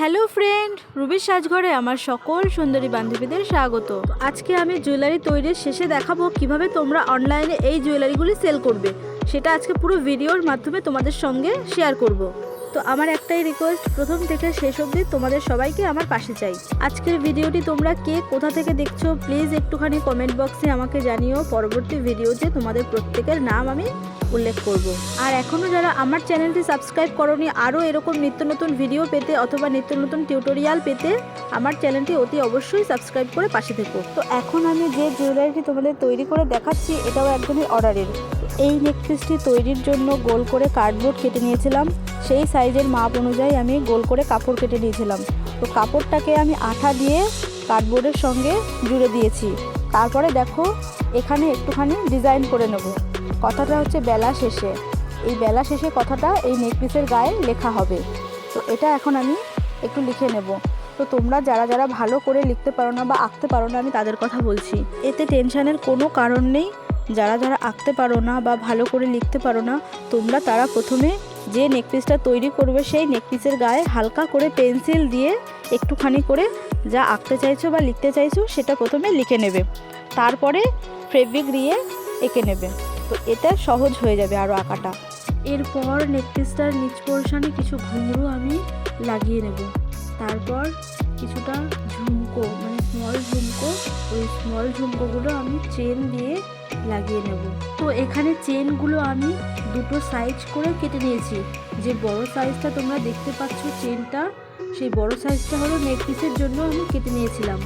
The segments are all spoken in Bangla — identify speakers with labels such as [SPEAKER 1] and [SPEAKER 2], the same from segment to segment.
[SPEAKER 1] হ্যালো ফ্রেন্ড রুবির সাজঘরে আমার সকল সুন্দরী বান্ধবীদের স্বাগত। আজকে আমি জুয়েলারি তৈরির শেষে দেখাবো কীভাবে তোমরা অনলাইনে এই জুয়েলারিগুলি সেল করবে। সেটা আজকে পুরো ভিডিওর মাধ্যমে তোমাদের সঙ্গে শেয়ার করব। তো আমার একটাই রিকোয়েস্ট প্রথম থেকে শেষ অবধি তোমাদের সবাইকে আমার পাশে চাই। আজকের ভিডিওটি তোমরা কে কোথা থেকে দেখছ প্লিজ একটুখানি কমেন্ট বক্সে আমাকে জানিও। পরবর্তী ভিডিওতে তোমাদের প্রত্যেকের নাম আমি উল্লেখ করব। আর এখনও যারা আমার চ্যানেলটি সাবস্ক্রাইব করনি, আরও এরকম নিত্য নতুন ভিডিও পেতে অথবা নিত্য নতুন টিউটোরিয়াল পেতে আমার চ্যানেলটি অতি অবশ্যই সাবস্ক্রাইব করে পাশে থেকো। তো এখন আমি যে জুয়েলারিটি তোমাদের তৈরি করে দেখাচ্ছি, এটাও একদমই অর্ডারের এই নেকপিসটি তৈরির জন্য গোল করে কার্ডবোর্ড কেটে নিয়েছিলাম। সেই সাইজের মাপ অনুযায়ী আমি গোল করে কাপড় কেটে নিয়েছিলাম। তো কাপড়টাকে আমি আঠা দিয়ে কার্ডবোর্ডের সঙ্গে জুড়ে দিয়েছি। তারপরে দেখো, এখানে একটুখানি ডিজাইন করে নেব। কথাটা হচ্ছে বেলা শেষে। এই বেলা শেষে কথাটা এই নেকপিসের গায়ে লেখা হবে। তো এটা এখন আমি একটু লিখে নেব। তো তোমরা যারা যারা ভালো করে লিখতে পারো না বা আঁকতে পারো না, আমি তাদের কথা বলছি। এতে টেনশানের কোনো কারণ নেই। যারা যারা আঁকতে পারো না বা ভালো করে লিখতে পারো না, তোমরা তারা প্রথমে যে নেকপিসটা তৈরি করবে সেই নেকপিসের গায়ে হালকা করে পেন্সিল দিয়ে একটুখানি করে যা আঁকতে চাইছো বা লিখতে চাইছো সেটা প্রথমে লিখে নেবে। তারপরে ফেব্রিক দিয়ে এঁকে নেবে। তো এটা সহজ হয়ে যাবে আরও আঁকাটা। এরপর নেকপিসটার নিচ পোর্শনে কিছু ঘুঙরু আমি লাগিয়ে নেব। তারপর কিছুটা ঝুমকো মানে স্মল ঝুমকো, ওই স্মল ঝুমকোগুলো আমি চেন দিয়ে লাগিয়ে নেব। তো এখানে চেনগুলো আমি দুটো সাইজ করে কেটে নিয়েছি। যে বড় সাইজটা তোমরা দেখতে পাচ্ছ চেনটা, সেই বড় সাইজটা হলো নেক পিসের জন্য আমি কেটে নিয়েছিলাম।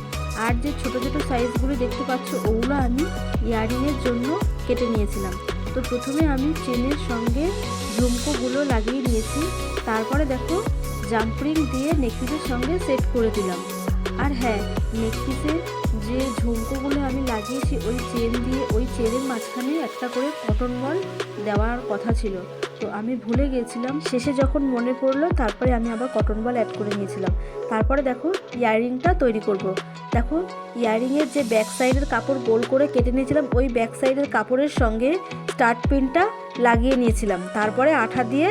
[SPEAKER 1] আর যে ছোট ছোট সাইজগুলো দেখতে পাচ্ছ ওগুলো আমি ইয়ারিংয়ের জন্য কেটে নিয়েছিলাম। তো প্রথমে আমি চেনের সঙ্গে ঝুমকোগুলো লাগিয়ে নিয়েছি। তারপরে দেখো জাম্পরিং দিয়ে নেকপিসের সঙ্গে সেট করে দিলাম। আর হ্যাঁ নেকপিসের যে ঝুমকোগুলো আমি লাগিয়েছি, ওই চেন দিয়ে, ওই চেনের মাঝখানে একটা করে কটন বল দেওয়ার কথা ছিল। তো আমি ভুলে গেছিলাম শেষে যখন মনে পড়ল, তারপরে আমি আবার কটন বল অ্যাড করে নিয়েছিলাম। তারপরে দেখো ইয়াররিংটা তৈরি করব। দেখো ইয়াররিংয়ের যে ব্যাক সাইডের কাপড় গোল করে কেটে নিয়েছিলাম, ওই ব্যাক সাইডের কাপড়ের সঙ্গে স্টার্ট পিনটা লাগিয়ে নিয়েছিলাম। তারপরে আঠা দিয়ে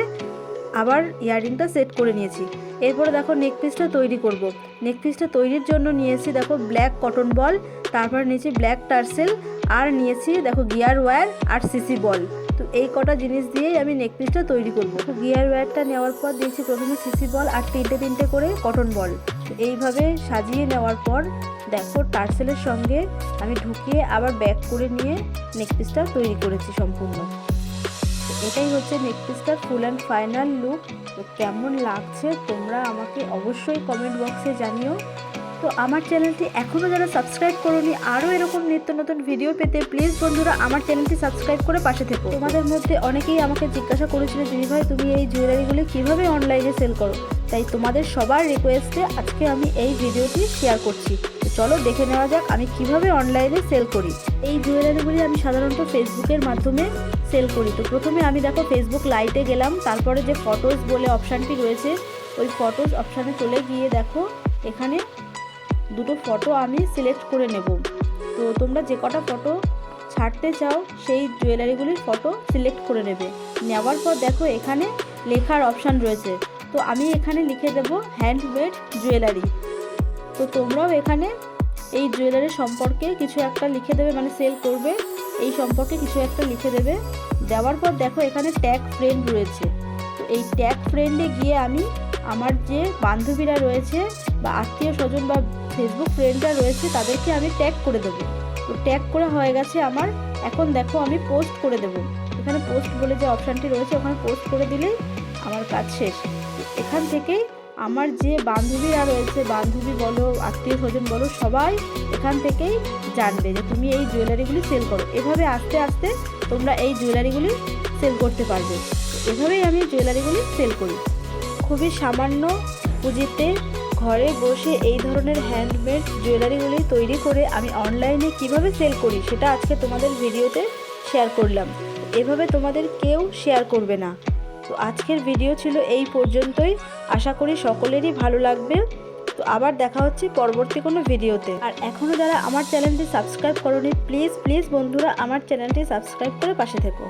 [SPEAKER 1] আবার ইয়াররিংটা সেট করে নিয়েছি। এরপরে দেখো নেক পিসটা তৈরি করব। নেক পিসটা তৈরির জন্য নিয়েছি দেখো ব্ল্যাক কটন বল তারপর নিয়েছি ব্ল্যাক টার্সেল আর নিয়েছি দেখো গিয়ার ওয়্যার আর সিসি বল তো এই কটা জিনিস দিয়েই আমি নেক পিসটা তৈরি করব। গিয়ার ওয়্যারটা নেওয়ার পর দিয়েছি প্রথমে সিসি বল আর তিনটে তিনটে করে কটন বল তো এইভাবে সাজিয়ে নেওয়ার পর দেখো টার্সেলের সঙ্গে আমি ঢুকিয়ে আবার ব্যাক করে নিয়ে নেক পিসটা তৈরি করেছি সম্পূর্ণ। এটাই হচ্ছে নেকপিসটার ফুল অ্যান্ড ফাইনাল লুক তো কেমন লাগছে তোমরা আমাকে অবশ্যই কমেন্ট বক্সে জানিও। তো আমার চ্যানেলটি এখনও যারা সাবস্ক্রাইব করোনি আরও এরকম নিত্য নতুন ভিডিও পেতে প্লিজ বন্ধুরা আমার চ্যানেলটি সাবস্ক্রাইব করে পাশে থেকো। তোমাদের মধ্যে অনেকেই আমাকে জিজ্ঞাসা করেছিল, দিদি ভাই, তুমি এই জুয়েলারিগুলি কীভাবে অনলাইনে সেল করো? তাই তোমাদের সবার রিকোয়েস্টে আজকে আমি এই ভিডিওটি শেয়ার করছি। চলো দেখে নেওয়া যাক আমি কীভাবে অনলাইনে সেল করি। এই জুয়েলারিগুলি আমি সাধারণত ফেসবুকের মাধ্যমে সেল করি। তো প্রথমে আমি দেখো ফেসবুক লাইটে গেলাম, তারপরে যে ফটোজ বলে অপশানটি রয়েছে, ওই ফটোজ অপশানে চলে গিয়ে দেখো, এখানে দুটো ফটো আমি সিলেক্ট করে নেব। তো তোমরা যে কটা ফটো ছাড়তে চাও, সেই জুয়েলারিগুলির ফটো সিলেক্ট করে নেবে। নেওয়ার পর দেখো এখানে লেখার অপশান রয়েছে। তো আমি এখানে লিখে দেবো হ্যান্ডমেড জুয়েলারি তো তোমরাও এখানে এই জুয়েলারি সম্পর্কে কিছু একটা লিখে দেবে মানে সেল করবে। এই সম্পর্কে কিছু একটা লিখে দেবে। দেওয়ার পর দেখো এখানে ট্যাগ ফ্রেন্ড রয়েছে। তো এই ট্যাগ ফ্রেন্ডে গিয়ে আমি আমার যে বান্ধবীরা রয়েছে বা আত্মীয় স্বজন বা ফেসবুক ফ্রেন্ডরা রয়েছে, তাদেরকে আমি ট্যাগ করে দেবো। তো ট্যাগ করা হয়ে গেছে আমার। এখন দেখো আমি পোস্ট করে দেবো। এখানে পোস্ট বলে যে অপশানটি রয়েছে, ওখানে পোস্ট করে দিলেই আমার কাজ শেষ। এখান থেকেই আমার যে বান্ধবীরা রয়েছে, বান্ধবী বলো, আত্মীয় স্বজন বলো, সবাই এখান থেকেই জানবে যে তুমি এই জুয়েলারিগুলি সেল করো। এভাবে আস্তে আস্তে তোমরা এই জুয়েলারিগুলি সেল করতে পারবে। এভাবেই আমি জুয়েলারিগুলি সেল করি। খুবই সামান্য পুঁজিতে ঘরে বসে এই ধরনের হ্যান্ডমেড জুয়েলারিগুলি তৈরি করে আমি অনলাইনে কীভাবে সেল করি সেটা আজকে তোমাদের ভিডিওতে শেয়ার করলাম। এভাবে তোমাদের কেউ শেয়ার করবে না। তো আজকের ভিডিও ছিল এই পর্যন্তই। আশা করি সকলেরই ভালো লাগবে। তো আবার দেখা হচ্ছে পরবর্তী কোনো ভিডিওতে। আর এখনও যারা আমার চ্যানেলটি সাবস্ক্রাইব করনি, প্লিজ প্লিজ বন্ধুরা আমার চ্যানেলটি সাবস্ক্রাইব করে পাশে থেকো।